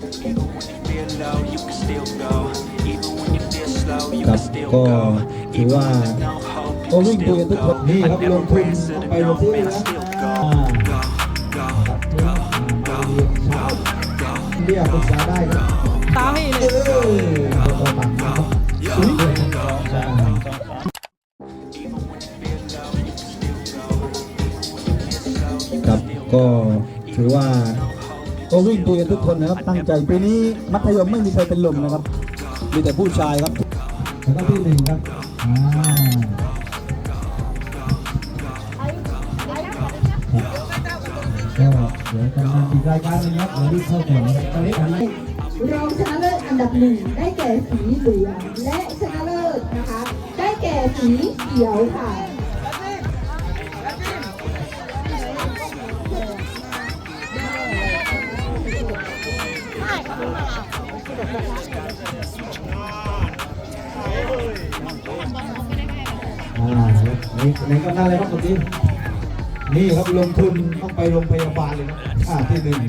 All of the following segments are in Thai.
ครับก็ถือว่าก็วิ่งคุยนทุกคนนี่ครับลงทุนไปลงที่นะอ่าเรียนเช้าเรียกปรึกษาได้ครับตามให้เลยอตัวต่างนะครับอุ้ยใช่ครับก็ถือว่า ก็วิ่งคุยกันทุกคนนะครับ ตั้งใจปีนี้มัธยมไม่มีใครเป็นลมนะครับ มีแต่ผู้ชายครับแล้วก็ที่หนึ่งครับอ่าก็เดี๋ยวจะมาอีกรายการหนึงครับเดี๋ยวรีบเข้าแข่งนะครับตอนนี้ทำไมรองชนะเลิศอันดับหนึ่งได้แก่สีเหลืองและชนะเลิศนะคะ ได้แก่สีเขียวค่ะ อ่านี่ในกำนันเลยครับเมื่อกี้นี่ครับลงทุนต้องไปโรงพยาบาลเลยนะอ่าที่หนึ่ง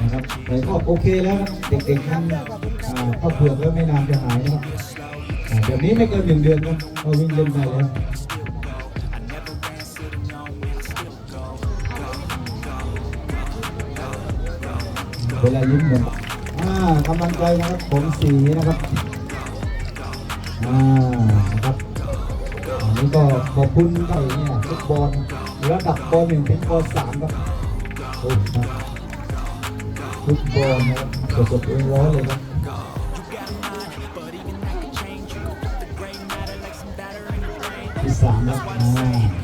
นะครับแต่ก็โอเคแล้วเด็กๆนั้นก็เผื่อแล้วไม่นานจะหายนะครับอ่าเดี๋ยวนี้ไม่เกินหนึ่งเดือนครับก็วิ่งเล่นได้แล้วเวลายิ้มเหมือนากำลังใจนะครับผมสีนะครับอ่านะครับอันนี้ก็ขอบคุณไก่เนี่ยฟุตบอลระดับป .1 ถึงป .3 ครับโอ้ครับฟุตบอลนะครับสดๆร้อนเลยครับที่สามครับอ่า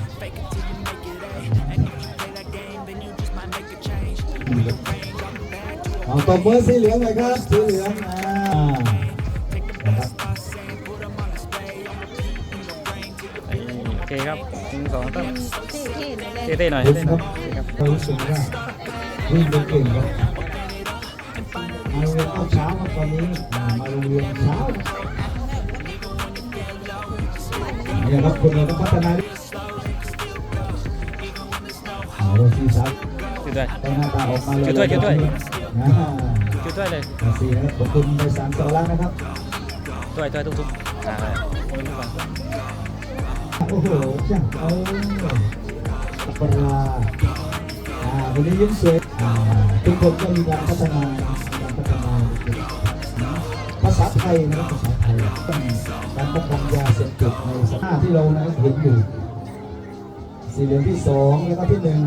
บมือสีเหลืองหน่อยครับ สีเหลืองอ่านะครับโอเคครับหนึ่งสองสามเท่ๆเลยเต้ๆหน่อยขอบเต้คุณๆหคน่รัอบยครับเรารู้สึกว่าวิ่งเป็นเก่งครับมาโรงเรียนเข้าเช้าครับตอนนี้อ่ามาโรงเรียนเช้าเนี่ยครับคนเราต้องพัฒนาเอาเราสี่สามจุดด้วย ต้องหน้าตาออกมาเลยช่วยด้วยช่วยด้วย อ่า จุดด้วยเลยมาสี่นะครับขอบคุณไปสามสองล้านนะครับด้วยด้วยทุกๆอ่าไปทุกคนโอ้โหจ้าเอาอัปปราอ่าวันนี้ยิ้มสวยอ่าทุกคนก็มีการพัฒนาการพัฒนาภาษาไทยนะครับภาษาไทยต้องการป้องกันยาเสพติดในสภาพที่เรานะครับเห็นอยู่สีเหลืองที่สองแล้วก็ที่หนึ่ง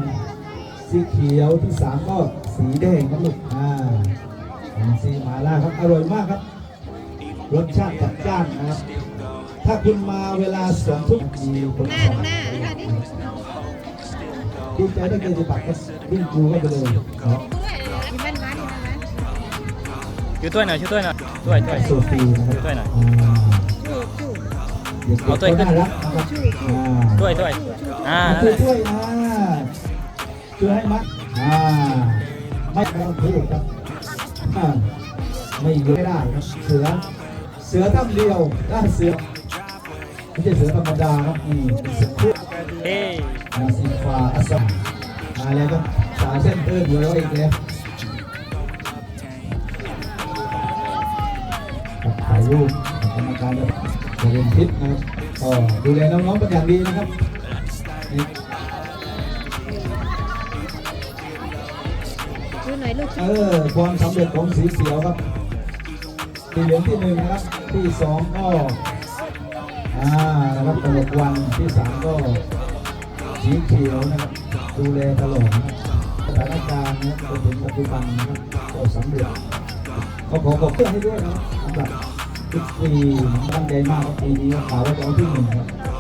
สีเขียวที่สามก็สีแดงครับลูกอ่า อันสีหมาล่าครับ อร่อยมากครับ รสชาติจัดจ้านนะครับ ถ้าคุณมาเวลาสองทุ่มมีคนสอนดีใจได้เกินสิบัตรก็วิ่งครูก็ไปเลยนะครับช่วยด้วยหน่อยช่วยด้วยหน่อยด้วยด้วยโซฟีนะครับช่วยหน่อยอ่าเด็กๆเอาตัวก็ขึ้นน่ารักนะครับอ่าด้วยด้วยอ่านั่นช่แหวยละช่วยนะช่วยให้มัดอ่าไม่ต้องพูดครับ อ่าไม่เยอะไม่ได้ครับเสือเสือตั้งเดียวได้เสือไม่ใช่เสือธรรมดาครับนี่เสือคู่เฮ้มาสีฟ้าอัสสัมมาแล้วครับสายเส้นเติร์นอยู่แล้วอีกแล้วครับถ่ายรูปกับกรรมการแบบจะเรียนทิศนะครับก็ดูแลน้องๆเป็นอย่างดีนะครับ นี่ดูหน่อยลูกเออความสำเร็จของสีเขียวครับสีเหลืองที่หนึ่งนะครับที่สองก็อ่านะครับตลกวันที่สามก็สีเขียวนะครับดูแลตลอดนะครับสถานการณ์นะครับจนถึงปัจจุบันนะครับก็สำเร็จก็ขอขอบคุณให้ด้วยนะครับสำหรับทุกปีตั้งใจมากปีนี้ข่าวว่าจะเอาที่หนึ่งครับ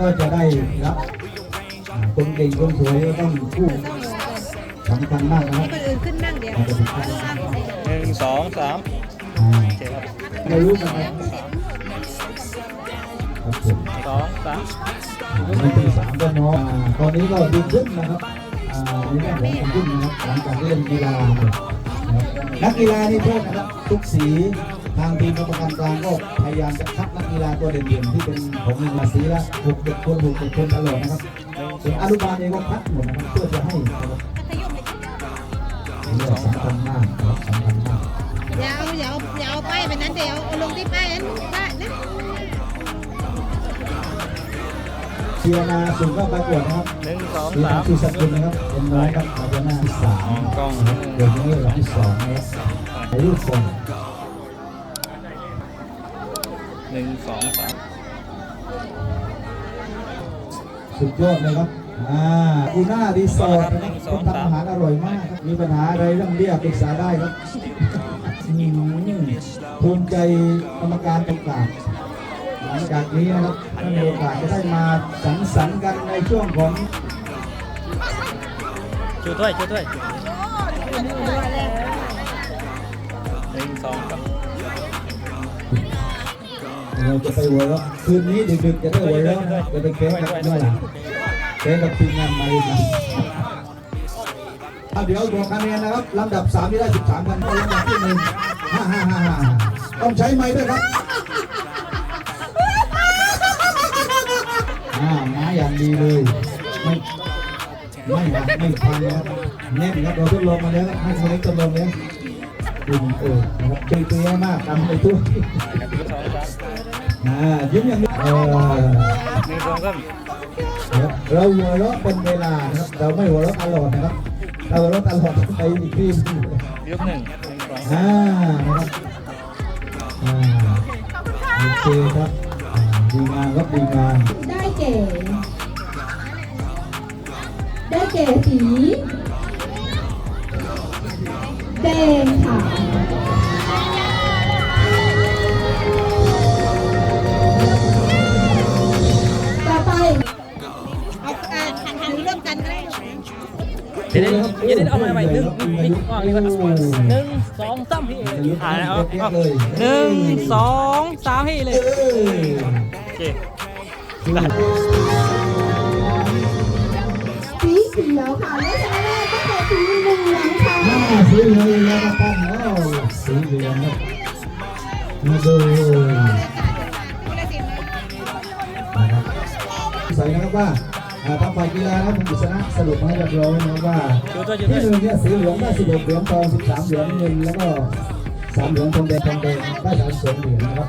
ก็จะได้รับอ่าคนเก่งคนสวยก็ต้องคู่สำคัญมากนะครับคนอื่นขึ้นนั่งเดี๋ยวเราจะติดตามหนึ่งสองสามอ่าโอเคครับเรารู้กันนะครับครับผมสองสามอ่าวันที่สามก็น้องอ่าตอนนี้ก็ดีขึ้นนะครับอ่าในเรื่องของความขึ้นนะครับหลังจากที่เล่นกีฬาเนี่ยนะครับนักกีฬานี่โทษนะครับทุกสี ทางทีมกรรมการกลางก็พยายามจะคัดนักกีฬาตัวเด่นๆที่เป็นของมีมาสีละหกเด็กคนหกเด็กคนตลอดนะครับส่วนอนุบาลเองก็คัดหมดนะครับเพื่อจะให้นะครับเรื่องสำคัญมากนะครับสำคัญมากอย่าเอาอย่าเอาอย่าเอาป้ายไปนั้นเดี๋ยวเอาลงที่ป้ายนั้นป้ายนะเชียร์นาส่งเข้าประกวดนะครับหนึ่งสองมีสาทามงชื่อสกุลนะครับเป็นน้อยครับอาจารย์หน้าที่สามกล้องเดี๋ยวนี้เราที่สองนะครับถ่ายรูปส่ง หนึ่งสองสามสุดยอดเลยครับอ่ากูน่ารีสอร์ทนะครับคนทำอาหารอร่อยมากครับ มีปัญหาอะไรเรื่องเรียกปรึกษาได้ครับอืมภูมิใจกรรมการต่างๆหลังจากนี้นะครับถ้ามีโอกาสจะได้มาสังสรรค์กันในช่วงของชูถ้วยชูถ้วยหนึ่งสองสาม เราจะไปหัวเราะคืนนี้ดึกๆจะได้หัวเราะนะจะไปแข่งกับเมื่อไหร่แข่งกับทีมงานมาเลยนะเดี๋ยวบอกคะแนนนะครับลำดับ3ที่ได้ 13คะแนนลำดับที่หนึ่งห้าห้าห้าห้าต้องใช้ไม้ด้วยครับอ่ามาอย่างดีเลยไม่ไม่หักไม่พังนะครับแน่นครับเราทดลองมาแล้วให้คนเล็กทดลองแล้ว ดึงเออนะครับเปรี้ยมากทำในตู้นึ่งสองสามอ่ายิ้มอย่างนี้เออเราหัวเราะเป็นเวลานะครับ เราไม่หัวเราะตลอดนะครับเราหัวเราะตลอดไปอีกทีหนึ่งยกหนึ่งสองอ่านะครับอ่าโอเคครับดีงามครับดีงามได้แก่ได้แก่สีแดงค่ะ เอาอ่าหันหันร่วมกันก็ได้เดี๋ยวเดี๋ยวเดี๋ยวเอาใหม่ใหม่หนึ่งมีมีก่อนมีก่อนหนึ่งสองสามพี่อ่าเอาเอาหนึ่งสองสามพี่เลยเออโอเคสีเขียวค่ะและชนะเลิศได้แก่สีเหลืองค่ะหน้าสีเหลืองแล้วก็ปั้นโอ้สีเหลืองครับมาดูใส่นะครับว่า ทางฝ่ายกีฬานะครับคุณกฤษณะสรุปมาให้เรียบร้อยนะครับว่าชูถ้วยชูที่ถ้วยหนึ่งเนี่ยสีเหลืองได้11เหรียญทอง13เหรียญเงินแล้วก็3เหรียญทองแดงทองแดงได้32เหรียญนะครับ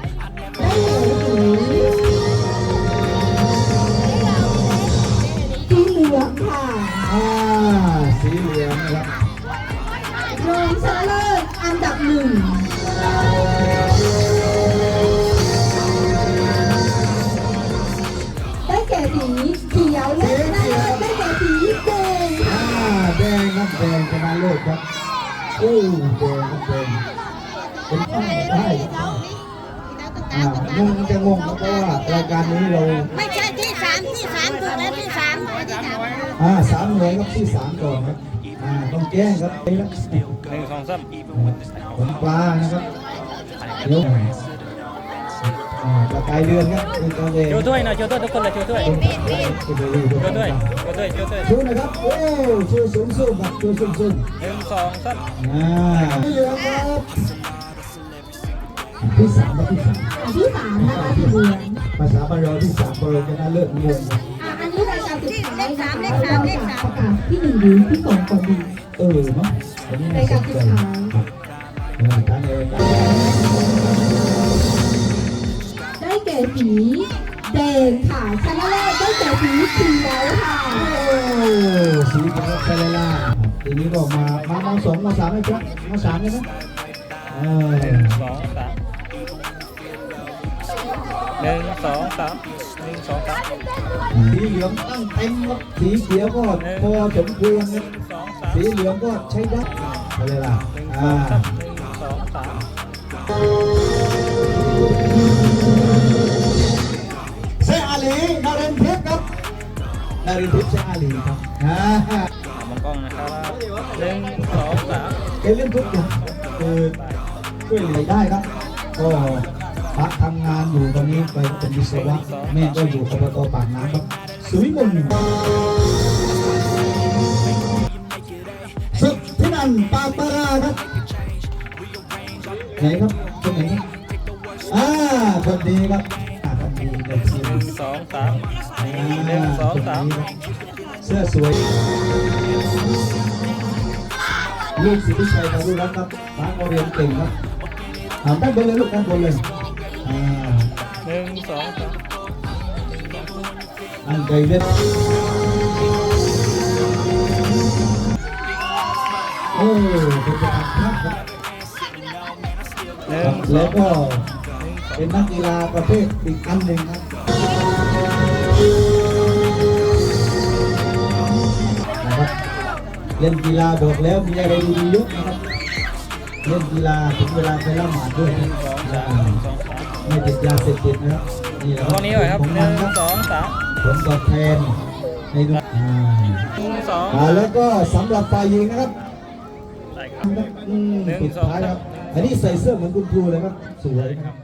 ครับโอ้แดงครับแดงเป็นข้อได้อ่างงจะงงครับเพราะว่ารายการนี้เราไม่ใช่ที่สามที่สามถูกแล้วที่สามที่สามอ่าสามหน่วยครับที่สามก่อนครับอ่าต้องแจ้งครับไปแล้วหนึ่งสองสามผลปลานะครับเดี๋ยว อ่าปลากายเดือนครับเป็นตัวเองชูถ้วยหน่อยชูถ้วยทุกคนเลยชูถ้วยชูชูถ้วยชูถ้วยชูถ้วยชูนะครับโอ้ชูสูงสูงครับชูสูงสูงหนึ่งสองสามอ่าที่เหลือครับที่สามครับที่สามอันที่สามนะคะสีเหลืองภาษาบาลีที่สามบริเวณเลิศนิยมอะอันนี้รายการสุดท้ายนะคะเราจะประกาศที่หนึ่งหรือที่สองก่อนดีเออเนาะอันนี้รายการสุดท้ายครับรายการเองได้ แก่สีแดงค่ะชนะเลิศได้แก่สีเขียวค่ะโอ้สีเขียวเซเลล่าทีนี้ก็มามามาสองมาสามไหมครับมาสามเลยนะเออหนึ่งสองสามหนึ่งสองสามหนึ่งสองสามสีเหลืองตั้งเต็มครับสีเขียวก็พอสมควรครับสองสามสีเหลืองก็ใช้ได้เซเลล่าหนึ่งสอ่า เซอาลีนาเรนทิพย์ครับนาเรนทิพย์เซอาลีครับอ่าเอามองกล้องนะครับหนึ่งสองสามแกเล่นทุกอย่างคือช่วยเหลือได้ครับก็พักทำงานอยู่ตอนนี้ไปเป็นวิศวะแม่ก็อยู่อบตปากน้ำครับสวิมลสุดที่นั่นปาปาราครับไหนครับคนไหนครับอ่าคนนี้ครับอ่าคนนี้เด็กชิมหนึ่ งสองสามหนึ่งสองสามเสื้อสวย ลูกศิษย์ชัยตาลูกรักครับบ้านโรงเรียนเก่งครับถามด้านบนเลยลูกด้านบนเลยอ่าหนึ่งสองสามอันใจเล็ดโอ้เป็นประธานครับหนึ่ครังบสอแล้วงก็เป็นนักกีฬาประเภทอีกอันหนึ่งครับนะครับ เล่นกีฬาบอกแล้วมีอะไรดีๆเยอะนะครับ เล่นกีฬาถึงเวลาไปละหมาดด้วยนะสองสาอ่ามสองสามไม่ติดยาเสพติดนะครับนี่แหละตรงนี้ไว้ครับของหมันึ่นงครับสองสามผลตอบแทนในดูอ่าหนึ่งสองอ่าแล้วก็สำหรับฝ่ายหญิงนะครับได้ครับอืมหนึ่งปิดสองท้ายครับสามอันนี้ใส่เสื้อเหมือนคุณครูเลยครับ สวยครับ